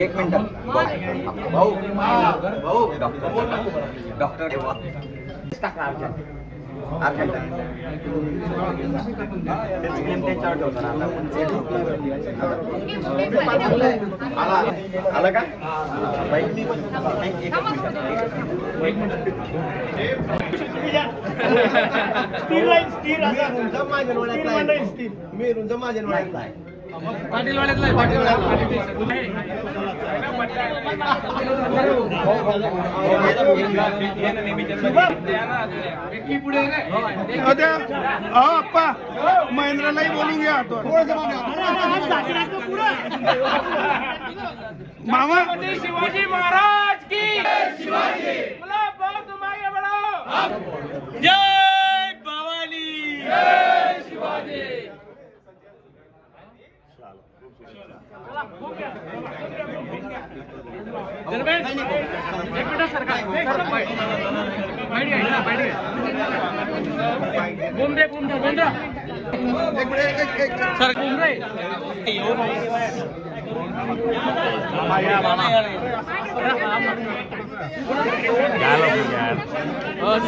एक मिनिट. भाऊ भाऊ डॉक्टर. डॉक्टर आलं का? बाई, एक- एक मिनिट. स्थिर राहील स्थिर असा स्थिर मंडळी स्थिर. मी रुंद माझ्या आहे. अहो अप्पा महेंद्रलाही बोलून घ्या मामा. शिवाजी महाराज की शिवाजी.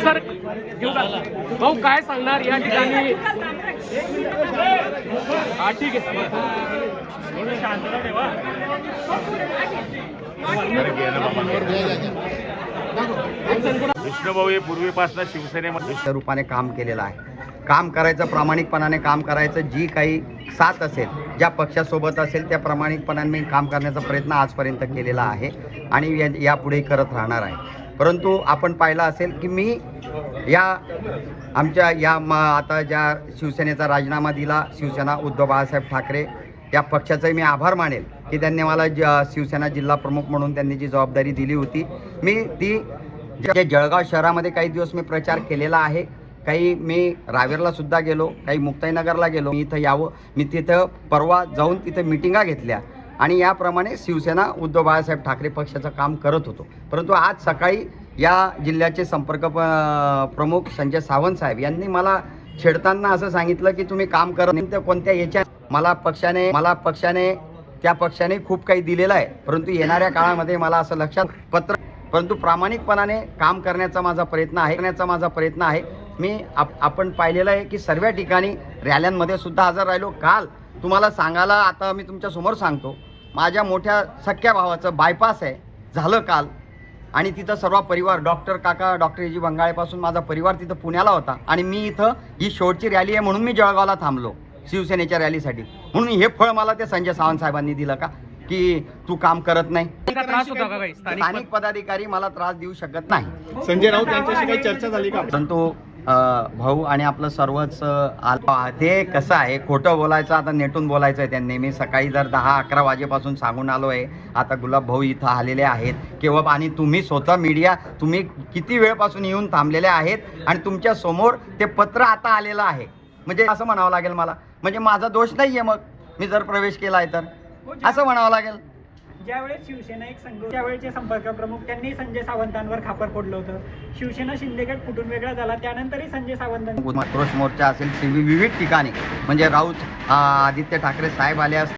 सर भाऊ काय सांगणार? या ठिकाणी हा ठीक आहे. विष्णुभाऊ हे पूर्वीपासून शिवसेनेमध्ये रूपाने काम केलेलं आहे. काम करायचं प्रामाणिकपणाने काम करायचं जी काही साथ असेल ज्या पक्षासोबत असेल त्या प्रामाणिकपणाने मी काम करण्याचा प्रयत्न आजपर्यंत केलेला आहे आणि या यापुढे करत राहणार आहे. परंतु आपण पाहिलं असेल की मी या आमच्या या म आता ज्या शिवसेनेचा राजीनामा दिला शिवसेना उद्धव बाळासाहेब ठाकरे या पक्षाचे मी आभार मानेल की त्यांनी मला ज शिवसेना जिल्हा प्रमुख म्हणून त्यांनी जी जबाबदारी दिली होती. मी ती जे जळगाव शहरामध्ये काही दिवस मी प्रचार केलेला आहे काही मी रावेरला सुद्धा गेलो काही मुक्ताईनगरला गेलो. मी इथं यावं मी तिथं परवा जाऊन तिथं मिटिंगा घेतल्या आणि याप्रमाणे शिवसेना उद्धव बाळासाहेब ठाकरे पक्षाचं काम करत होतो. परंतु आज सकाळी या जिल्ह्याचे संपर्क प्रमुख संजय सावंत साहेब यांनी मला छेडताना असं सांगितलं की तुम्ही काम करत कोणत्या याच्या मला पक्षाने मला पक्षाने त्या पक्षाने खूप काही दिलेलं आहे. परंतु येणाऱ्या काळामध्ये मला असं लक्षात पत्र परंतु प्रामाणिकपणाने काम करण्याचा माझा प्रयत्न आहे करण्याचा माझा प्रयत्न आहे. मी आप आपण पाहिलेलं आहे की सर्व ठिकाणी रॅल्यांमध्ये सुद्धा हजर राहिलो. काल तुम्हाला सांगायला आता मी तुमच्यासमोर सांगतो. माझ्या मोठ्या सख्या भावाचं बायपास आहे. झालं काल. आणि तिथं सर्व परिवार डॉक्टर काका डॉक्टर एजी बंगाळेपासून माझा परिवार तिथं पुण्याला होता. आणि मी इथं ही शेवटची रॅली आहे म्हणून मी जळगावला थांबलो. शिवसेनेच्या रॅलीसाठी. म्हणून हे फळ मला ते संजय सावंत साहेबांनी दिलं का? की तू काम करत नाही. का त्रास होता का काही? स्थानिक पदाधिकारी मला त्रास देऊ शकत नाही. संजय राऊत यांच्याशी काही चर्चा झाली का? परंतु भाऊ आणि आपलं सर्वच ते कसं आहे? खोटं बोलायचं आता नेटून बोलायचं आहे त्यांनी. मी सकाळी जर दहा अकरा वाजेपासून सांगून आलो आहे आता गुलाब भाऊ इथं आलेले आहेत. केव्हा आणि तुम्ही स्वतः मीडिया तुम्ही किती वेळपासून येऊन थांबलेले आहेत? आणि तुमच्यासमोर ते पत्र आता आलेलं आहे. म्हणजे असं म्हणावं लागेल मला. म्हणजे माझा दोष नाही आहे मग. मी जर प्रवेश केला आहे तर असं म्हणावं लागेल. ज्यावेळेस शिवसेना एक संघ त्यावेळेचे संपर्क प्रमुख त्यांनी संजय सावंतांवर खापर फोडलं होतं. शिवसेना शिंदेगड फुटून वेगळा झाला त्यानंतरही संजय आक्रोश मोर्चा असेल विविध ठिकाणी. म्हणजे राऊत आदित्य ठाकरे साहेब आले असतील.